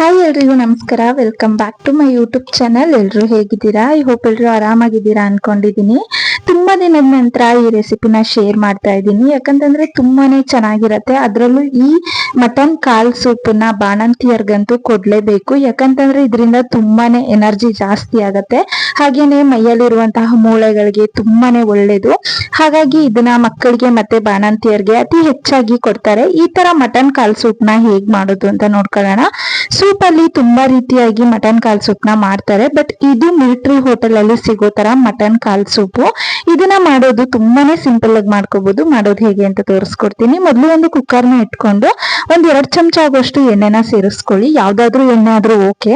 Hi ಎಲ್ರಿಗೂ ನಮಸ್ಕಾರ. Welcome back to my YouTube channel ಎಲ್ರು ಹೇಗಿದ್ದೀರಾ? ಐ ಹೋಪ್ ಎಲ್ರು ಆರಾಮಾಗಿದ್ದೀರಾ ಅನ್ಕೊಂಡಿದೀನಿ ತುಂಬಾ ದಿನದ ನಂತರ ಈ ರೆಸಿಪಿನ ಶೇರ್ ಮಾಡ್ತಾ ಇದ್ದೀನಿ. ಯಾಕಂತಂದ್ರೆ ತುಂಬಾನೇ ಚೆನ್ನಾಗಿರತ್ತೆ. ಅದರಲ್ಲೂ ಈ ಮಟನ್ ಕಾಲ್ ಸೂಪನ್ನ ಬಾಣಂತಿಯರ್ಗಂತೂ ಕೊಡ್ಲೇಬೇಕು. ಯಾಕಂತಂದ್ರೆ ಇದರಿಂದ ತುಂಬಾನೇ ಎನರ್ಜಿ ಜಾಸ್ತಿ ಆಗತ್ತೆ. ಹಾಗೇನೆ ಮೈಯಲ್ಲಿರುವಂತಹ ಮೂಳೆಗಳಿಗೆ ತುಂಬಾನೇ ಒಳ್ಳೇದು. ಹಾಗಾಗಿ ಇದನ್ನ ಮಕ್ಕಳಿಗೆ ಮತ್ತೆ ಬಾಣಂತಿಯರ್ಗೆ ಅತಿ ಹೆಚ್ಚಾಗಿ ಕೊಡ್ತಾರೆ. ಈ ತರ ಮಟನ್ ಕಾಲ್ ಸೂಪ್ನ ಹೇಗ್ ಮಾಡೋದು ಅಂತ ನೋಡ್ಕೊಳ್ಳೋಣ. ಸೂಪ್ ಅಲ್ಲಿ ತುಂಬಾ ರೀತಿಯಾಗಿ ಮಟನ್ ಕಾಲ್ ಸೂಪ್ನ ಮಾಡ್ತಾರೆ. ಬಟ್ ಇದು ಮಿಲಿಟರಿ ಹೋಟೆಲ್ ಅಲ್ಲಿ ಸಿಗೋ ತರ ಮಟನ್ ಕಾಲ್ ಸೂಪು ಇದನ್ನ ಮಾಡೋದು ತುಂಬಾನೇ ಸಿಂಪಲ್ ಆಗಿ ಮಾಡ್ಕೋಬಹುದು ಮಾಡೋದು ಹೇಗೆ ಅಂತ ತೋರಿಸ್ಕೊಡ್ತೀನಿ. ಮೊದಲು ಒಂದು ಕುಕ್ಕರ್ನ ಇಟ್ಕೊಂಡು ಒಂದ್ ಎರಡ್ ಚಮಚ ಆಗೋಷ್ಟು ಎಣ್ಣೆನ ಸೇರಿಸ್ಕೊಳ್ಳಿ. ಯಾವ್ದಾದ್ರು ಎಣ್ಣೆ ಆದ್ರೂ ಓಕೆ.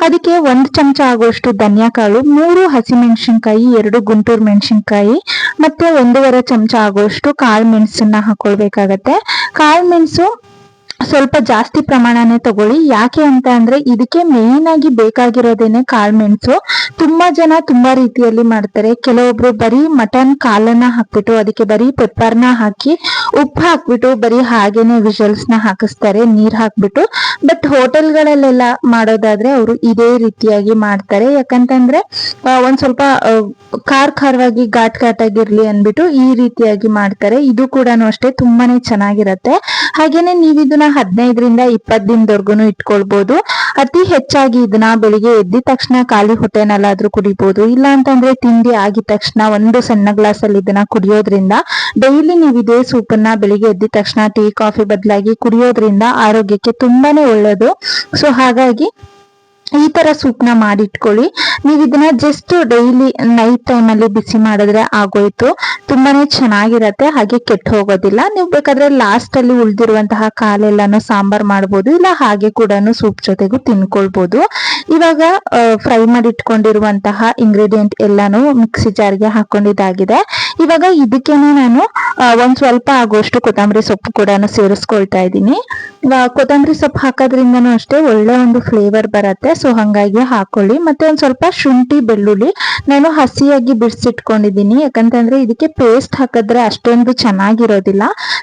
ಅದಕ್ಕೆ ಒಂದ್ ಚಮಚ ಆಗೋಷ್ಟು ಧನಿಯಾ ಕಾಳು ಮೂರು ಹಸಿಮೆಣಸಿನ್ಕಾಯಿ, ಎರಡು ಗುಂಟೂರು ಮೆಣಸಿನ್ಕಾಯಿ, ಮತ್ತೆ ಒಂದೂವರೆ ಚಮಚ ಆಗೋಷ್ಟು ಕಾಳು ಮೆಣಸನ್ನ ಹಾಕೊಳ್ಬೇಕಾಗತ್ತೆ. ಕಾಳು ಮೆಣಸು ಸ್ವಲ್ಪ ಜಾಸ್ತಿ ಪ್ರಮಾಣನೇ ತಗೊಳ್ಳಿ. ಯಾಕೆ ಅಂತ ಅಂದ್ರೆ ಇದಕ್ಕೆ ಮೇನ್ ಆಗಿ ಬೇಕಾಗಿರೋದೇನೆ ಕಾಳ್ಮೆಣಸು ತುಂಬಾ ಜನ ತುಂಬಾ ರೀತಿಯಲ್ಲಿ ಮಾಡ್ತಾರೆ. ಕೆಲವೊಬ್ರು ಬರೀ ಮಟನ್ ಕಾಲನ್ನ ಹಾಕ್ಬಿಟ್ಟು, ಅದಕ್ಕೆ ಬರೀ ಪೆಪ್ಪರ್ನ ಹಾಕಿ, ಉಪ್ಪು ಹಾಕ್ಬಿಟ್ಟು, ಬರೀ ಹಾಗೇನೆ ವಿಷಲ್ಸ್ನ ಹಾಕಿಸ್ತಾರೆ, ನೀರ್ ಹಾಕ್ಬಿಟ್ಟು. ಬಟ್ ಹೋಟೆಲ್ಗಳಲ್ಲೆಲ್ಲ ಮಾಡೋದಾದ್ರೆ ಅವರು ಇದೇ ರೀತಿಯಾಗಿ ಮಾಡ್ತಾರೆ. ಯಾಕಂತಂದ್ರೆ ಒಂದ್ ಸ್ವಲ್ಪ ಖಾರ್ ಖಾರವಾಗಿ ಘಾಟ್ ಘಾಟ್ ಆಗಿರ್ಲಿ ಅನ್ಬಿಟ್ಟು ಈ ರೀತಿಯಾಗಿ ಮಾಡ್ತಾರೆ. ಇದು ಕೂಡ ಅಷ್ಟೇ ತುಂಬಾನೇ ಚೆನ್ನಾಗಿರತ್ತೆ. ಹಾಗೇನೆ ನೀವು ಇದನ್ನ ಹದಿನೈದರಿಂದ ಇಪ್ಪತ್ತು ದಿನದವರೆಗೂ ಇಟ್ಕೊಳ್ಬಹುದು ಅತಿ ಹೆಚ್ಚಾಗಿ ಇದನ್ನ ಬೆಳಿಗ್ಗೆ ಎದ್ದಿದ ತಕ್ಷಣ ಖಾಲಿ ಹೊಟ್ಟೆನಲ್ಲಾದ್ರೂ ಕುಡಿಬಹುದು ಇಲ್ಲ ಅಂತಂದ್ರೆ ತಿಂಡಿ ಆಗಿದ ತಕ್ಷಣ ಒಂದು ಸಣ್ಣ ಗ್ಲಾಸ್ ಅಲ್ಲಿ ಇದನ್ನ ಕುಡಿಯೋದ್ರಿಂದ ಡೈಲಿ ನೀವು ಇದೇ ಸೂಪನ್ನ ಬೆಳಿಗ್ಗೆ ಎದ್ದಿದ ತಕ್ಷಣ ಟೀ, ಕಾಫಿ ಬದಲಾಗಿ ಕುಡಿಯೋದ್ರಿಂದ ಆರೋಗ್ಯಕ್ಕೆ ತುಂಬಾನೇ ಒಳ್ಳೇದು. ಸೊ ಹಾಗಾಗಿ ಈ ತರ ಸೂಪ್ನ ಮಾಡಿಟ್ಕೊಳ್ಳಿ. ನೀವು ಇದನ್ನ ಜಸ್ಟ್ ಡೈಲಿ ನೈಟ್ ಟೈಮ್ ಅಲ್ಲಿ ಬಿಸಿ ಮಾಡಿದ್ರೆ ಆಗೋಯ್ತು. ತುಂಬಾನೇ ಚೆನ್ನಾಗಿರತ್ತೆ, ಹಾಗೆ ಕೆಟ್ಟ ಹೋಗೋದಿಲ್ಲ. ನೀವು ಬೇಕಾದ್ರೆ ಲಾಸ್ಟ್ ಅಲ್ಲಿ ಉಳಿದಿರುವಂತಹ ಕಾಲೆಲ್ಲಾನು ಸಾಂಬಾರ್ ಮಾಡ್ಬೋದು, ಇಲ್ಲ ಹಾಗೆ ಕೂಡ ಸೂಪ್ ಜೊತೆಗೂ ತಿನ್ಕೊಳ್ಬಹುದು ಇವಾಗ ಫ್ರೈ ಮಾಡಿ ಇಟ್ಕೊಂಡಿರುವಂತಹ ಇಂಗ್ರೀಡಿಯೆಂಟ್ ಎಲ್ಲಾನು ಮಿಕ್ಸಿ ಜಾರ್ಗೆ ಹಾಕೊಂಡಿದ್ದಾಗಿದೆ. ಇವಾಗ ಇದಕ್ಕೇನೆ ನಾನು ಒಂದ್ ಸ್ವಲ್ಪ ಆಗುವಷ್ಟು ಕೊತ್ತಂಬರಿ ಸೊಪ್ಪು ಕೂಡ ಸೇರಿಸ್ಕೊಳ್ತಾ ಇದ್ದೀನಿ. ಕೊತ್ತಂಬರಿ ಸೊಪ್ಪು ಹಾಕೋದ್ರಿಂದನೂ ಅಷ್ಟೇ ಒಳ್ಳೆ ಒಂದು ಫ್ಲೇವರ್ ಬರುತ್ತೆ. ಸೊ ಹಂಗಾಗಿ ಹಾಕೊಳ್ಳಿ. ಮತ್ತೆ ಒಂದ್ ಸ್ವಲ್ಪ ಶುಂಠಿ, ಬೆಳ್ಳುಳ್ಳಿ ನಾನು ಹಸಿಯಾಗಿ ಬಿಡಿಸಿಟ್ಕೊಂಡಿದ್ದೀನಿ ಯಾಕಂತಂದ್ರೆ ಇದಕ್ಕೆ ಪೇಸ್ಟ್ ಹಾಕಿದ್ರೆ ಅಷ್ಟೊಂದು ಚೆನ್ನಾಗಿರೋದಿಲ್ಲ.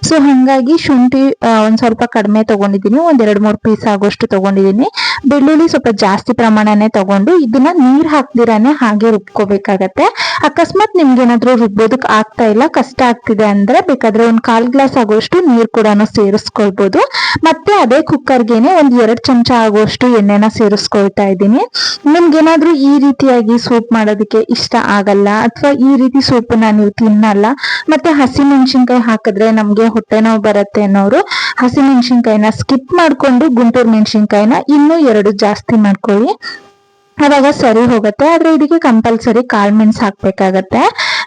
ಸೊ ಹಂಗಾಗಿ ಶುಂಠಿ ಒಂದ್ ಸ್ವಲ್ಪ ಕಡಿಮೆ ತಗೊಂಡಿದ್ದೀನಿ. ಒಂದ್ ಎರಡ್ ಮೂರ್ ಪೀಸ್ ಆಗೋಷ್ಟು ತಗೊಂಡಿದ್ದೀನಿ. ಬೆಳ್ಳುಳ್ಳಿ ಸ್ವಲ್ಪ ಜಾಸ್ತಿ ಪ್ರಮಾಣನೇ ತಗೊಂಡು ಇದನ್ನ ನೀರ್ ಹಾಕ್ದಿರಾನೆ ಹಾಗೆ ರುಬ್ಕೋಬೇಕಾಗತ್ತೆ. ಅಕಸ್ಮಾತ್ ನಿಮ್ಗೆ ಏನಾದ್ರು ರುಬ್ಬೋದಕ್ ಆಗ್ತಾ ಇಲ್ಲ, ಕಷ್ಟ ಆಗ್ತಿದೆ ಅಂದ್ರೆ ಬೇಕಾದ್ರೆ ಒಂದ್ ಕಾಲ್ ಗ್ಲಾಸ್ ಆಗೋಷ್ಟು ನೀರ್ ಕೂಡ ಸೇರಿಸ್ಕೊಳ್ಬಹುದು ಮತ್ತೆ ಅದೇ ಕುಕ್ಕರ್ಗೆನೆ ಒಂದ್ ಎರಡ್ ಚಮಚ ಆಗುವಷ್ಟು ಎಣ್ಣೆನ ಸೇರಿಸ್ಕೊಳ್ತಾ ಇದ್ದೀನಿ. ನಿಮ್ಗೆ ಏನಾದ್ರು ಈ ರೀತಿಯಾಗಿ ಸೂಪ್ ಮಾಡೋದಕ್ಕೆ ಇಷ್ಟ ಆಗಲ್ಲ ಅಥವಾ ಈ ರೀತಿ ಸೂಪ್ ನೀವು ತಿನ್ನಲ್ಲ, ಮತ್ತೆ ಹಸಿ ಮೆಣಸಿನ್ಕಾಯಿ ಹಾಕಿದ್ರೆ ನಮ್ಗೆ ಹೊಟ್ಟೆ ನೋವು ಬರುತ್ತೆ ಅನ್ನೋರು ಹಸಿ ಮೆಣಸಿನ್ಕಾಯಿನ ಸ್ಕಿಪ್ ಮಾಡ್ಕೊಂಡು ಗುಂಟೂರು ಮೆಣಸಿನ್ಕಾಯಿನ ಇನ್ನೂ ಎರಡು ಜಾಸ್ತಿ ಮಾಡ್ಕೊಳ್ಳಿ. ಅವಾಗ ಸರಿ ಹೋಗುತ್ತೆ. ಆದ್ರೆ ಇದಕ್ಕೆ ಕಂಪಲ್ಸರಿ ಕಾಳು ಮೆಣಸು ಹಾಕ್ಬೇಕಾಗತ್ತೆ.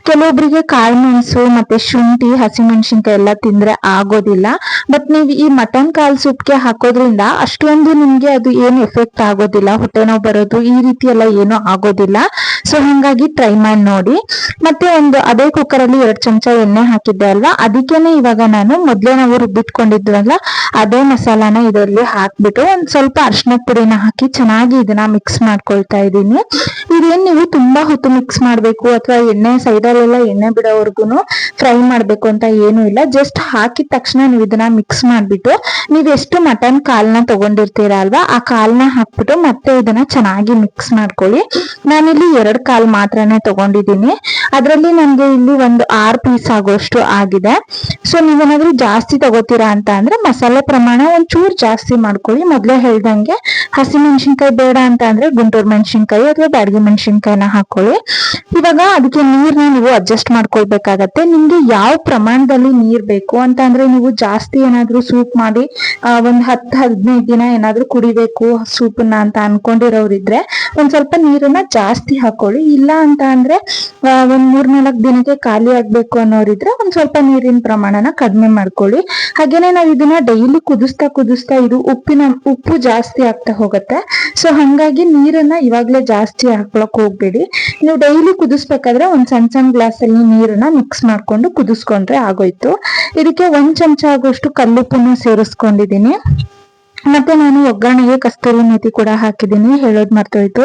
ಕೆಲವೊಬ್ಬರಿಗೆ ಕಾಳುಮೆಣಸು ಮತ್ತೆ ಶುಂಠಿ ಹಸಿಮೆಣಸಿನ್ಕಾಯಿ ಎಲ್ಲ ತಿಂದ್ರೆ ಆಗೋದಿಲ್ಲ. ಬಟ್ ನೀವು ಈ ಮಟನ್ ಕಾಲ್ ಸೂಪ್ಗೆ ಹಾಕೋದ್ರಿಂದ ಅಷ್ಟೊಂದು ನಿಮ್ಗೆ ಅದು ಏನು ಎಫೆಕ್ಟ್ ಆಗೋದಿಲ್ಲ. ಹೊಟ್ಟೆ ನೋವು ಬರೋದು ಈ ರೀತಿ ಎಲ್ಲ ಏನು ಆಗೋದಿಲ್ಲ. ಸೊ ಹಂಗಾಗಿ ಟ್ರೈ ಮಾಡಿ ನೋಡಿ. ಮತ್ತೆ ಒಂದು ಅದೇ ಕುಕ್ಕರ್ ಅಲ್ಲಿ ಎರಡು ಚಮಚ ಎಣ್ಣೆ ಹಾಕಿದ್ದೆ ಅಲ್ವಾ? ಅದಕ್ಕೇನೆ ಇವಾಗ ನಾನು ಮೊದ್ಲೇ ನಾವು ರುಬ್ಬಿಟ್ಕೊಂಡಿದ್ವಲ್ಲ, ಅದೇ ಮಸಾಲಾನ ಇದರಲ್ಲಿ ಹಾಕ್ಬಿಟ್ಟು ಒಂದ್ ಸ್ವಲ್ಪ ಅರ್ಶಿನ ಪುಡಿನ ಹಾಕಿ ಚೆನ್ನಾಗಿ ಇದನ್ನ ಮಿಕ್ಸ್ ಮಾಡ್ಕೊಳ್ತಾ ಇದ್ದೀನಿ. ಇದೇನ್ ನೀವು ತುಂಬಾ ಹೊತ್ತು ಮಿಕ್ಸ್ ಮಾಡ್ಬೇಕು ಅಥವಾ ಎಣ್ಣೆ ಸೈಡಲ್ಲಿ ಎಣ್ಣೆ ಬಿಡೋವರೆಗೂ ಫ್ರೈ ಮಾಡಬೇಕು ಅಂತ ಏನು ಇಲ್ಲ. ಜಸ್ಟ್ ಹಾಕಿದ ತಕ್ಷಣ ನೀವು ಇದನ್ನ ಮಿಕ್ಸ್ ಮಾಡ್ಬಿಟ್ಟು ನೀವು ಎಷ್ಟು ಮಟನ್ ಕಾಲ್ನ ತಗೊಂಡಿರ್ತೀರ ಅಲ್ವಾ, ಆ ಕಾಲ್ನ ಹಾಕ್ಬಿಟ್ಟು ಮತ್ತೆ ಇದನ್ನ ಚೆನ್ನಾಗಿ ಮಿಕ್ಸ್ ಮಾಡ್ಕೊಳ್ಳಿ. ನಾನಿಲ್ಲಿ ಎರಡು ಕಾಲ್ ಮಾತ್ರನೇ ತಗೊಂಡಿದ್ದೀನಿ. ಅದರಲ್ಲಿ ನನಗೆ ಇಲ್ಲಿ ಒಂದು ಆರು ಪೀಸ್ ಆಗೋಷ್ಟು ಆಗಿದೆ. ಸೊ ನೀವೇನಾದ್ರೂ ಜಾಸ್ತಿ ತಗೋತೀರಾ ಅಂತ ಅಂದ್ರೆ ಮಸಾಲೆ ಪ್ರಮಾಣ ಒಂಚೂರು ಜಾಸ್ತಿ ಮಾಡ್ಕೊಳ್ಳಿ. ಮೊದಲೇ ಹೇಳ್ದಂಗೆ ಹಸಿ ಮೆಣಸಿನ್ಕಾಯಿ ಬೇಡ ಅಂತ ಅಂದ್ರೆ ಗುಂಟೂರು ಮೆಣಸಿನ್ಕಾಯಿ ಅಥವಾ ಬ್ಯಾಡಗಿ ಮೆಣಸಿನ್ಕಾಯಿನ ಹಾಕೊಳ್ಳಿ ಇವಾಗ ಅದಕ್ಕೆ ನೀರ್ನ ಅಡ್ಜಸ್ಟ್ ಮಾಡ್ಕೊಳ್ಬೇಕಾಗತ್ತೆ. ನಿಮ್ಗೆ ಯಾವ ಪ್ರಮಾಣದಲ್ಲಿ ನೀರ್ ಬೇಕು ಅಂತ ಅಂದ್ರೆ ನೀವು ಜಾಸ್ತಿ ಏನಾದ್ರೂ ಸೂಪ್ ಮಾಡಿ ಒಂದ್ ಹತ್ತು ಹದಿನೈದು ದಿನ ಏನಾದ್ರೂ ಕುಡಿಬೇಕು ಸೂಪನ್ನ ಅಂತ ಅನ್ಕೊಂಡಿರೋರಿದ್ರೆ ಒಂದ್ ಸ್ವಲ್ಪ ನೀರನ್ನ ಜಾಸ್ತಿ ಹಾಕೊಳ್ಳಿ. ಇಲ್ಲ ಅಂತ ಅಂದ್ರೆ ಒಂದ್ ಮೂರ್ ನಾಲ್ಕು ದಿನಕ್ಕೆ ಖಾಲಿ ಆಗ್ಬೇಕು ಅನ್ನೋರಿದ್ರೆ ಒಂದ್ ಸ್ವಲ್ಪ ನೀರಿನ ಪ್ರಮಾಣನ ಕಡಿಮೆ ಮಾಡ್ಕೊಳ್ಳಿ. ಹಾಗೇನೆ ನಾವ್ ಇದನ್ನ ಡೈಲಿ ಕುದಿಸ್ತಾ ಕುದಿಸ್ತಾ ಇದು ಉಪ್ಪಿನ, ಉಪ್ಪು ಜಾಸ್ತಿ ಆಗ್ತಾ ಹೋಗುತ್ತೆ. ಸೊ ಹಂಗಾಗಿ ನೀರನ್ನ ಇವಾಗ್ಲೇ ಜಾಸ್ತಿ ಹಾಕ್ಲಕ್ ಹೋಗ್ಬೇಡಿ. ನೀವು ಡೈಲಿ ಕುದಿಸ್ಬೇಕಾದ್ರೆ ಒಂದ್ ಸಣ್ಣ ಸಣ್ಣ ಗ್ಲಾಸ್ ಅಲ್ಲಿ ನೀರನ್ನ ಮಿಕ್ಸ್ ಮಾಡ್ಕೊಂಡು ಕುದಿಸ್ಕೊಂಡ್ರೆ ಆಗೋಯ್ತು. ಇದಕ್ಕೆ ಒಂದ್ ಚಮಚ ಆಗೋಷ್ಟು ಕಲ್ಲುಪ್ಪನ್ನು ಸೇರಿಸ್ಕೊಂಡಿದೀನಿ ಮತ್ತೆ ನಾನು ಒಗ್ಗರಣೆಗೆ ಕಸ್ತೂರಿ ಮೇತಿ ಕೂಡ ಹಾಕಿದ್ದೀನಿ. ಹೇಳೋದ್ ಮರ್ತೋಯ್ತು.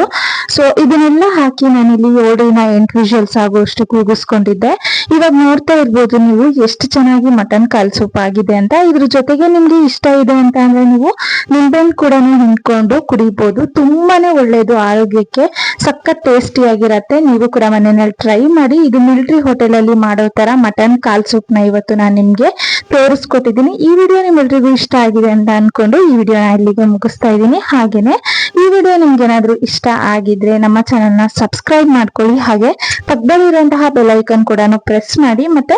ಸೊ ಇದನ್ನೆಲ್ಲ ಹಾಕಿ ನಾನಿಲ್ಲಿ ಏಳರಿಂದ ಎಂಟು ವಿಷಲ್ಸ್ ಆಗುವಷ್ಟು ಕೂಗಿಸ್ಕೊಂಡಿದ್ದೆ. ಇವಾಗ ನೋಡ್ತಾ ಇರ್ಬೋದು ನೀವು ಎಷ್ಟು ಚೆನ್ನಾಗಿ ಮಟನ್ ಕಾಲ್ ಸೂಪ್ ಆಗಿದೆ ಅಂತ. ಇದ್ರ ಜೊತೆಗೆ ನಿಮ್ಗೆ ಇಷ್ಟ ಇದೆ ಅಂತ ಅಂದ್ರೆ ನೀವು ನಿಂಬೆಹಣ್ಣು ಕೂಡ ಹಿಂಡ್ಕೊಂಡು ಕುಡಿಬಹುದು ತುಂಬಾನೇ ಒಳ್ಳೇದು, ಆರೋಗ್ಯಕ್ಕೆ ಸಖತ್ ಟೇಸ್ಟಿ ಆಗಿರತ್ತೆ ನೀವು ಕೂಡ ಮನೆಯಲ್ಲಿ ಟ್ರೈ ಮಾಡಿ. ಇದು ಮಿಲಿಟರಿ ಹೋಟೆಲ್ ಅಲ್ಲಿ ಮಾಡೋ ತರ ಮಟನ್ ಕಾಲ್ ಸೂಪ್ನ ಇವತ್ತು ನಾನು ನಿಮ್ಗೆ ತೋರಿಸ್ಕೊಟ್ಟಿದ್ದೀನಿ ಈ ವಿಡಿಯೋ ನಿಮ್ಮೆಲ್ರಿಗೂ ಇಷ್ಟ ಆಗಿದೆ ಅಂತ ಅನ್ಕೊಂಡು ಈ ವಿಡಿಯೋನ ಇಲ್ಲಿಗೆ ಮುಗಿಸ್ತಾ ಇದ್ದೀನಿ. ಹಾಗೇನೆ ಈ ವಿಡಿಯೋ ನಿಮ್ಗೆ ಏನಾದ್ರೂ ಇಷ್ಟ ಆಗಿದ್ರೆ ನಮ್ಮ ಚಾನೆಲ್ನ ಸಬ್ಸ್ಕ್ರೈಬ್ ಮಾಡ್ಕೊಳ್ಳಿ. ಹಾಗೆ ಪಕ್ಕದಲ್ಲಿರುವಂತಹ ಬೆಲ್ ಐಕನ್ ಕೂಡ ಪ್ರೆಸ್ ಮಾಡಿ. ಮತ್ತೆ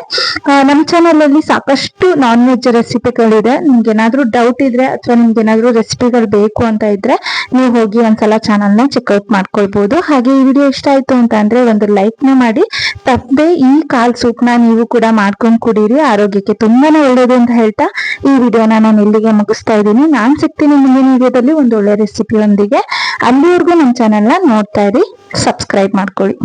ನಮ್ಮ ಚಾನೆಲ್ ಅಲ್ಲಿ ಸಾಕಷ್ಟು ನಾನ್ ವೆಜ್ ರೆಸಿಪಿಗಳಿದೆ ನಿಮ್ಗೆ ಏನಾದ್ರೂ ಡೌಟ್ ಇದ್ರೆ ಅಥವಾ ನಿಮ್ಗೆ ಏನಾದ್ರೂ ರೆಸಿಪಿಗಳು ಬೇಕು ಅಂತ ಇದ್ರೆ ನೀವು ಹೋಗಿ ಒಂದ್ಸಲ ಚಾನಲ್ನ ಚೆಕ್ಔಟ್ ಮಾಡ್ಕೊಳ್ಬಹುದು ಹಾಗೆ ಈ ವಿಡಿಯೋ ಇಷ್ಟ ಆಯ್ತು ಅಂತ ಅಂದ್ರೆ ಒಂದು ಲೈಕ್ನ ಮಾಡಿ. ತಪ್ಪದೆ ಈ ಕಾಲ್ ಸೂಪ್ನ ನೀವು ಕೂಡ ಮಾಡ್ಕೊಂಡು ಕುಡೀರಿ. ಆರೋಗ್ಯಕ್ಕೆ ತುಂಬಾನೇ ಒಳ್ಳೇದು ಅಂತ ಹೇಳ್ತಾ ಈ ವಿಡಿಯೋನ ನಾನು ಇಲ್ಲಿಗೆ ಮುಗಿಸ್ತಾ ಇದ್ದೀನಿ. ನಾನ್ ಸಿಗ್ತೀನಿ ಮುಂದಿನ ವಿಡಿಯೋದಲ್ಲಿ ಒಂದು ಒಳ್ಳೆ ರೆಸಿಪಿಯೊಂದಿಗೆ ಅಲ್ಲಿವರೆಗೂ ನಮ್ಮ ಚಾನೆಲ್ನ ನೋಡ್ತಾ ಇರಿ ಸಬ್ಸ್ಕ್ರೈಬ್ ಮಾಡ್ಕೊಳ್ಳಿ.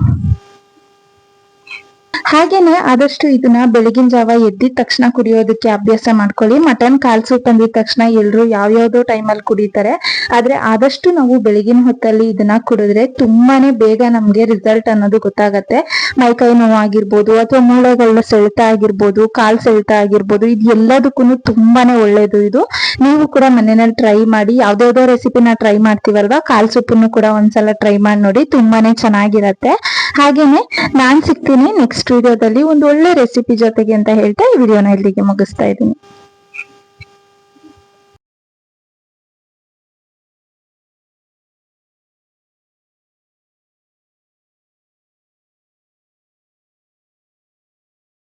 ಹಾಗೇನೆ ಆದಷ್ಟು ಇದನ್ನ ಬೆಳಗಿನ ಜಾವ ಎದ್ದಿದ ತಕ್ಷಣ ಕುಡಿಯೋದಕ್ಕೆ ಅಭ್ಯಾಸ ಮಾಡ್ಕೊಳ್ಳಿ. ಮಟನ್ ಕಾಲ್ ಸೂಪ್ ಅಂದಿದ ತಕ್ಷಣ ಎಲ್ರು ಯಾವ್ಯಾವ್ದೋ ಟೈಮಲ್ಲಿ ಕುಡಿತಾರೆ. ಆದ್ರೆ ಆದಷ್ಟು ನಾವು ಬೆಳಗಿನ ಹೊತ್ತಲ್ಲಿ ಇದನ್ನ ಕುಡಿದ್ರೆ ತುಂಬಾನೇ ಬೇಗ ನಮ್ಗೆ ರಿಸಲ್ಟ್ ಅನ್ನೋದು ಗೊತ್ತಾಗತ್ತೆ. ಮೈಕೈ ನೋವು ಆಗಿರ್ಬೋದು ಅಥವಾ ಮೂಳೆಗಳ ಸೆಳೆತ ಆಗಿರ್ಬೋದು, ಕಾಲ್ ಸೆಳೆತ ಆಗಿರ್ಬೋದು, ಇದು ಎಲ್ಲದಕ್ಕೂ ತುಂಬಾನೇ ಒಳ್ಳೇದು ಇದು. ನೀವು ಕೂಡ ಮನೆಯಲ್ಲಿ ಟ್ರೈ ಮಾಡಿ ಯಾವ್ದಾವ್ದೋ ರೆಸಿಪಿನ ಟ್ರೈ ಮಾಡ್ತೀವಲ್ವಾ, ಕಾಲ್ ಸೂಪನ್ನು ಕೂಡ ಒಂದ್ಸಲ ಟ್ರೈ ಮಾಡಿ ನೋಡಿ, ತುಂಬಾನೇ ಚೆನ್ನಾಗಿರತ್ತೆ. ಹಾಗೇನೆ ನಾನ್ ಸಿಗ್ತೀನಿ ನೆಕ್ಸ್ಟ್ ವಿಡಿಯೋದಲ್ಲಿ ಒಂದು ಒಳ್ಳೆ ರೆಸಿಪಿ ಜೊತೆಗೆ ಅಂತ ಹೇಳ್ತಾ ಈ ವಿಡಿಯೋನ ಇಲ್ಲಿಗೆ ಮುಗಿಸ್ತಾ ಇದ್ದೀನಿ.